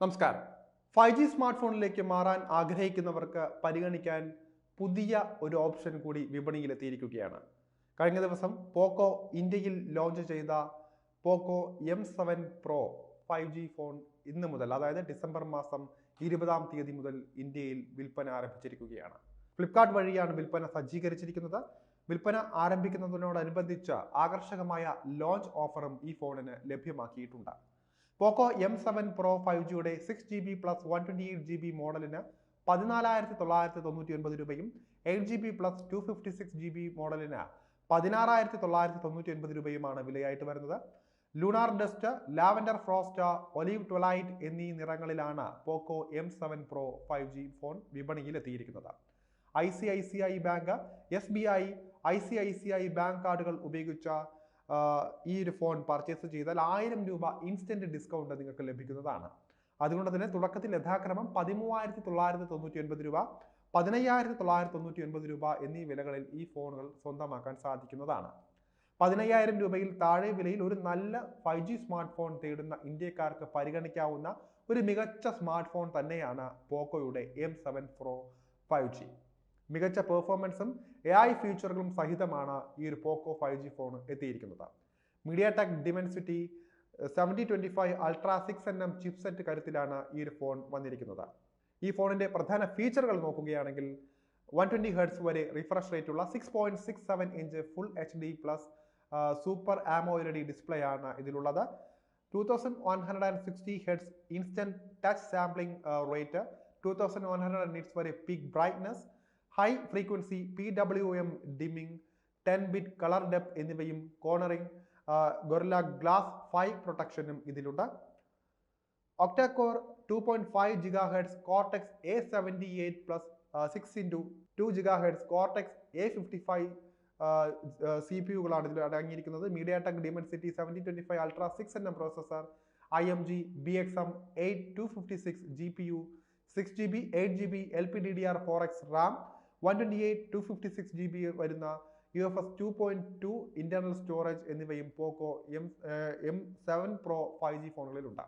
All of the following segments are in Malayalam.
നമസ്കാരം. ഫൈവ് ജി സ്മാർട്ട് ഫോണിലേക്ക് മാറാൻ ആഗ്രഹിക്കുന്നവർക്ക് പരിഗണിക്കാൻ പുതിയ ഒരു ഓപ്ഷൻ കൂടി വിപണിയിലെത്തിയിരിക്കുകയാണ്. കഴിഞ്ഞ ദിവസം പോക്കോ ഇന്ത്യയിൽ ലോഞ്ച് ചെയ്ത Poco M seven Pro five G phone ഇന്ന് മുതൽ അതായത് ഡിസംബർ മാസം ഇരുപതാം തീയതി മുതൽ ഇന്ത്യയിൽ വിൽപ്പന ആരംഭിച്ചിരിക്കുകയാണ്. ഫ്ലിപ്കാർട്ട് വഴിയാണ് വിൽപ്പന സജ്ജീകരിച്ചിരിക്കുന്നത്. വിൽപ്പന ആരംഭിക്കുന്നതിനോടനുബന്ധിച്ച് ആകർഷകമായ ലോഞ്ച് ഓഫറും ഈ ഫോണിന് ലഭ്യമാക്കിയിട്ടുണ്ട്. Poco M seven Pro five ജിയുടെ six G B plus one twenty eight G B മോഡലിന് പതിനാലായിരത്തി തൊള്ളായിരത്തി തൊണ്ണൂറ്റി ഒൻപത് രൂപയും eight G B plus two fifty six G B മോഡലിന് പതിനാറായിരത്തി തൊള്ളായിരത്തി തൊണ്ണൂറ്റി ഒൻപത് രൂപയുമാണ് വിലയായിട്ട് വരുന്നത്. Lunar dust lavender frost olive twilight എന്നീ നിറങ്ങളിലാണ് Poco M seven Pro five G phone വിപണിയിൽ എത്തിയിരിക്കുന്നത് I C I C I bank S B I I C I C I bank കാർഡുകൾ ഉപയോഗിച്ച ഈ ഒരു ഫോൺ പർച്ചേസ് ചെയ്താൽ ആയിരം രൂപ ഇൻസ്റ്റന്റ് ഡിസ്കൗണ്ട് നിങ്ങൾക്ക് ലഭിക്കുന്നതാണ്. അതുകൊണ്ട് തന്നെ തുടക്കത്തിൽ യഥാക്രമം പതിമൂവായിരത്തി തൊള്ളായിരത്തി തൊണ്ണൂറ്റി ഒൻപത് രൂപ പതിനയ്യായിരത്തി തൊള്ളായിരത്തി തൊണ്ണൂറ്റി ഒൻപത് രൂപ എന്നീ വിലകളിൽ ഈ ഫോണുകൾ സ്വന്തമാക്കാൻ സാധിക്കുന്നതാണ്. പതിനയ്യായിരം രൂപയിൽ താഴെ വിലയിൽ ഒരു നല്ല ഫൈവ് ജി സ്മാർട്ട് ഫോൺ തേടുന്ന ഇന്ത്യക്കാർക്ക് പരിഗണിക്കാവുന്ന ഒരു മികച്ച സ്മാർട്ട് ഫോൺ തന്നെയാണ് പോക്കോയുടെ M seven pro five G മികച്ച പെർഫോമൻസും എ ഐ ഫീച്ചറുകളും സഹിതമാണ് ഈ ഒരു പോക്കോ ഫൈവ് ജി ഫോൺ എത്തിയിരിക്കുന്നത്. MediaTek Dimensity seventy twenty five ultra six N M chipset കരുത്തിലാണ് ഈ ഒരു ഫോൺ വന്നിരിക്കുന്നത്. ഈ ഫോണിന്റെ പ്രധാന ഫീച്ചറുകൾ നോക്കുകയാണെങ്കിൽ വൺ ട്വന്റി ഹെർട്സ് വരെ റിഫ്രഷ് റേറ്റ് ഉള്ള six point six seven inch full H D plus super AMOLED display ആണ് ഇതിലുള്ളത്. Two thousand one hundred and sixty hertz instant touch sampling rate two thousand one hundred nits വരെ peak brightness high frequency P W M dimming ten bit colour depth എന്നിവയും കോർണറിംഗ് ഗൊറില്ല ഗ്ലാസ് ഫൈവ് പ്രൊട്ടക്ഷനും ഇതിലുണ്ട്. Octacore two point five gigahertz Cortex A seventy eight plus six into two gigahertz Cortex A fifty five C P യുകളാണ് ഇതിൽ അടങ്ങിയിരിക്കുന്നത്. MediaTek Dimensity seventy twenty five ultra six N M processor I M G B X M eight two fifty six G P U six G B eight G B L P D D R four X RAM one twenty eight two fifty six G B വരുന്ന U F S two point two internal storage എന്നിവയും Poco M M seven Pro five G ഫോണുകളിലുണ്ട്.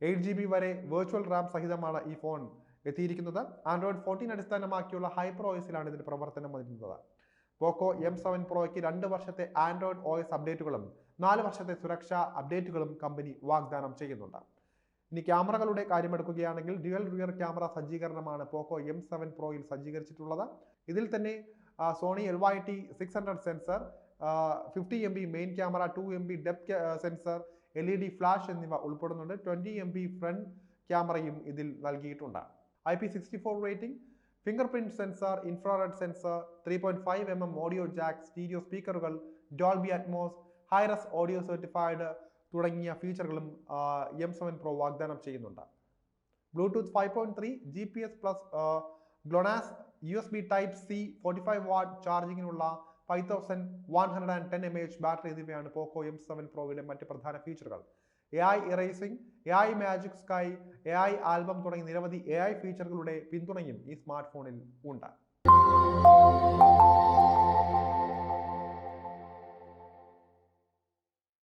Eight G B വരെ വെർച്വൽ റാം സഹിതമാണ് ഈ ഫോൺ എത്തിയിരിക്കുന്നത്. ആൻഡ്രോയിഡ് ഫോർട്ടീൻ അടിസ്ഥാനമാക്കിയുള്ള ഹൈപ്പർ ഓയിസിലാണ് ഇതിന് പ്രവർത്തനം വരുന്നത് പോക്കോ എം സെവൻ പ്രോയ്ക്ക് രണ്ട് വർഷത്തെ ആൻഡ്രോയിഡ് എസ് അപ്ഡേറ്റുകളും നാല് വർഷത്തെ സുരക്ഷാ അപ്ഡേറ്റുകളും കമ്പനി വാഗ്ദാനം ചെയ്യുന്നുണ്ട്. ഇനി ക്യാമറകളുടെ കാര്യമെടുക്കുകയാണെങ്കിൽ ഡ്യുവൽ റിയർ ക്യാമറ സജ്ജീകരണമാണ്. പോക്കോ എം സെവൻ പ്രോയിൽ സജ്ജീകരിച്ചിട്ടുള്ളത്. ഇതിൽ തന്നെ Sony L Y T six hundred sensor fifty M B main camera two M B depth sensor L E D flash എന്നിവ ഉൾപ്പെടുന്നുണ്ട്. ട്വന്റി എം ബി ഫ്രണ്ട് ക്യാമറയും ഇതിൽ നൽകിയിട്ടുണ്ട്. I P sixty four rating fingerprint sensor infrared sensor three point five M M audio jack stereo സ്പീക്കറുകൾ Dolby Atmos hi res audio certified തുടങ്ങിയ ഫീച്ചറുകളും എം സെവൻ പ്രോ വാഗ്ദാനം ചെയ്യുന്നുണ്ട്. Bluetooth five point three G P S plus GLONASS U S B type C forty five watt ചാർജിങ്ങിനുള്ള five thousand one hundred and ten M H battery എന്നിവയാണ് പോക്കോ എം സെവൻ പ്രോയുടെ മറ്റ് പ്രധാന ഫീച്ചറുകൾ A I erasing A I magic sky A I album തുടങ്ങിയ നിരവധി എ ഐ ഫീച്ചറുകളുടെ പിന്തുണയും ഈ സ്മാർട്ട് ഫോണിൽ ഉണ്ട്.